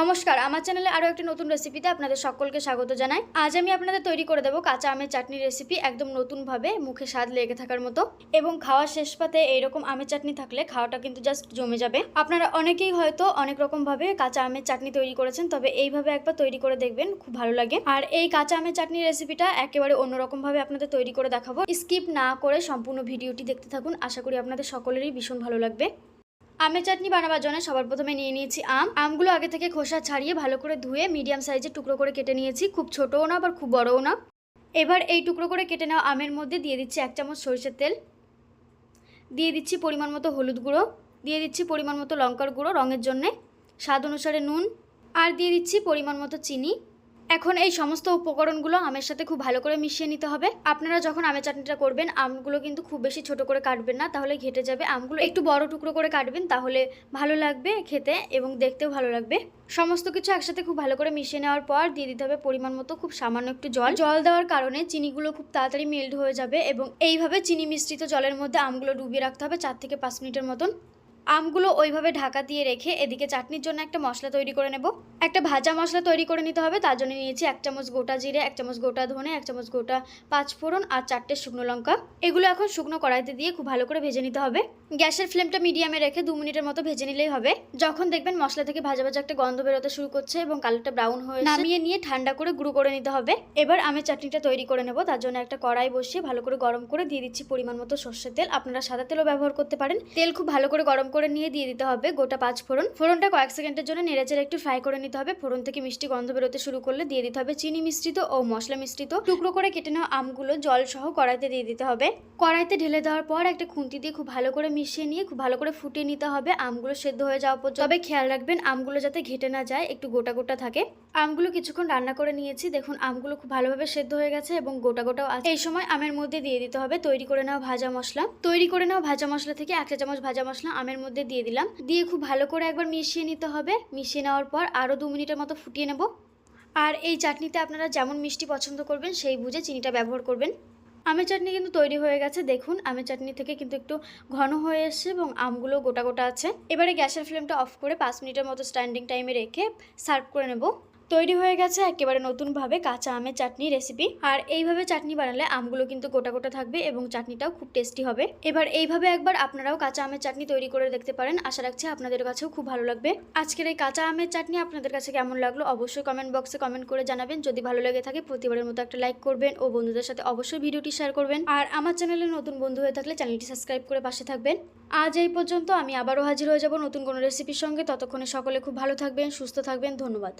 নমস্কার, আমার চ্যানেলে আরও একটি নতুন রেসিপিতে আপনাদের সকলকে স্বাগত জানাই। আজ আমি আপনাদের তৈরি করে দেবো কাঁচা আমের চাটনি রেসিপি একদম নতুনভাবে, মুখে স্বাদ লেগে থাকার মতো। এবং খাওয়ার শেষ পাতে এইরকম আমের চাটনি থাকলে খাওয়াটা কিন্তু জাস্ট জমে যাবে। আপনারা অনেকেই হয়তো অনেক রকমভাবে কাঁচা আমের চাটনি তৈরি করেছেন, তবে এইভাবে একবার তৈরি করে দেখবেন, খুব ভালো লাগে। আর এই কাঁচা আমের চাটনি রেসিপিটা একেবারে অন্যরকমভাবে আপনাদের তৈরি করে দেখাবো। স্কিপ না করে সম্পূর্ণ ভিডিওটি দেখতে থাকুন, আশা করি আপনাদের সকলেরই ভীষণ ভালো লাগবে। আমের চাটনি বানাবার জন্য সবার প্রথমে নিয়ে নিয়েছি আম। আমগুলো আগে থেকে খোসা ছাড়িয়ে ভালো করে ধুয়ে মিডিয়াম সাইজের টুকরো করে কেটে নিয়েছি। খুব ছোটও না, আবার খুব বড়ও না। এবার এই টুকরো করে কেটে নেওয়া আমের মধ্যে দিয়ে দিচ্ছি এক চামচ সরষের তেল। দিয়ে দিচ্ছি পরিমাণ মতো হলুদ গুঁড়ো। দিয়ে দিচ্ছি পরিমাণ মতো লঙ্কার গুঁড়ো রঙের জন্যে। স্বাদ অনুসারে নুন। আর দিয়ে দিচ্ছি পরিমাণ মতো চিনি। এখন এই সমস্ত উপকরণগুলো আমের সাথে খুব ভালো করে মিশিয়ে নিতে হবে। আপনারা যখন আমের চাটনিটা করবেন, আমগুলো কিন্তু খুব বেশি ছোট করে কাটবেন না, তাহলে ঘেটে যাবে। আমগুলো একটু বড় টুকরো করে কাটবেন, তাহলে ভালো লাগবে খেতে এবং দেখতেও ভালো লাগবে। সমস্ত কিছু একসাথে খুব ভালো করে মিশিয়ে নেওয়ার পর দিয়ে দিতে হবে পরিমাণ মতো খুব সামান্য একটু জল। জল দেওয়ার কারণে চিনিগুলো খুব তাড়াতাড়ি মেল্ট হয়ে যাবে এবং এইভাবে চিনি মিশ্রিত জলের মধ্যে আমগুলো ডুবিয়ে রাখতে হবে চার থেকে পাঁচ মিনিটের মতন। আমগুলো ওইভাবে ঢাকা দিয়ে রেখে এদিকে চাটনির জন্য একটা মশলা তৈরি করে নেব। একটা ভাজা মশলা তৈরি করে নিতে হবে, তার জন্য নিয়েছি এক চামচ গোটা জিরে, এক চামচ গোটা ধনে, এক চামচ গোটা পাঁচ ফোড়ন আর চারটে শুকনো লঙ্কা। এগুলো এখন শুকনো কড়াইতে দিয়ে খুব ভালো করে ভেজে নিতে হবে। গ্যাসের ফ্লেমটা মিডিয়ামে রেখে দু মিনিটের মতো ভেজে নিলেই হবে। যখন দেখবেন মশলা থেকে ভাজা ভাজা একটা গন্ধ বেরোতে শুরু করছে এবং কালারটা ব্রাউন হয়ে নামিয়ে নিয়ে ঠান্ডা করে গুঁড়ো করে নিতে হবে। এবার আমি চাটনিটা তৈরি করে নেব, তার জন্য একটা কড়াই বসিয়ে ভালো করে গরম করে দিয়ে দিচ্ছি পরিমাণ মতো সর্ষের তেল। আপনারা সাদা তেলও ব্যবহার করতে পারেন। তেল খুব ভালো করে গরম করে নিয়ে দিয়ে দিতে হবে গোটা পাঁচ ফোড়ন। ফোড়নটা কয়েক সেকেন্ডের জন্য নেড়েচেড়ে একটু ফ্রাই করে নিতে হবে। ফোড়ন থেকে মিষ্টি গন্ধ বেরোতে শুরু করলে দিয়ে দিতে হবে চিনি মিশ্রিত ও মশলা মিশ্রিত। টুকরো করে কেটে নেওয়া আমগুলো জল সহ কড়াইতে দিয়ে দিতে হবে। কড়াইতে ঢেলে দেওয়ার পর একটা খুন্তি দিয়ে খুব ভালো করে মিশিয়ে নিয়ে খুব ভালো করে ফুটিয়ে নিতে হবে। আমগুলো সেদ্ধ হয়ে যাওয়া পর্যন্ত। তবে খেয়াল রাখবেন আমগুলো যাতে ঘেটে না যায়, একটু গোটা গোটা থাকে। আমগুলো কিছুক্ষণ রান্না করে নিয়েছি। দেখুন, আমগুলো খুব ভালোভাবে সেদ্ধ হয়ে গেছে এবং গোটা গোটাও আছে। এই সময় আমের মধ্যে দিয়ে দিতে হবে তৈরি করে নেওয়া ভাজা মশলা। তৈরি করে নেওয়া ভাজা মশলা থেকে এক চা চামচ ভাজা মশলা আমের মধ্যে দিয়ে দিলাম। দিয়ে খুব ভালো করে একবার মিশিয়ে নিতে হবে। মিশিয়ে নেওয়ার পর আরও দু মিনিটের মতো ফুটিয়ে নেব। আর এই চাটনিতে আপনারা যেমন মিষ্টি পছন্দ করবেন, সেই বুঝে চিনিটা ব্যবহার করবেন। আমের চাটনি কিন্তু তৈরি হয়ে গেছে। দেখুন, আমের চাটনি থেকে কিন্তু একটু ঘন হয়ে এসছে এবং আমগুলো গোটা গোটা আছে। এবারে গ্যাসের ফ্লেমটা অফ করে পাঁচ মিনিটের মতো স্ট্যান্ডিং টাইমে রেখে সার্ভ করে নেব। তৈরি হয়ে গেছে একেবারে নতুনভাবে কাঁচা আমের চাটনি রেসিপি আর এইভাবে চাটনি বানালে আমগুলো কিন্তু গোটা গোটা থাকবে এবং চাটনিটাও খুব টেস্টি হবে। এবার এইভাবে একবার আপনারাও কাঁচা আমের চাটনি তৈরি করে দেখতে পারেন। আশা রাখছি আপনাদের কাছেও খুব ভালো লাগবে। আজকের এই কাঁচা আমের চাটনি আপনাদের কাছে কেমন লাগল অবশ্যই কমেন্ট বক্সে কমেন্ট করে জানাবেন। যদি ভালো লেগে থাকে প্রতিবারের মতো একটা লাইক করবেন ও বন্ধুদের সাথে অবশ্যই ভিডিওটি শেয়ার করবেন। আর আমার চ্যানেলে নতুন বন্ধু হয়ে থাকলে চ্যানেলটি সাবস্ক্রাইব করে পাশে থাকবেন। আজ এই পর্যন্ত আমি আবারও হাজির হয়ে যাব নতুন কোনো রেসিপির সঙ্গে। ততক্ষণে সকলে খুব ভালো থাকবেন, সুস্থ থাকবেন। ধন্যবাদ।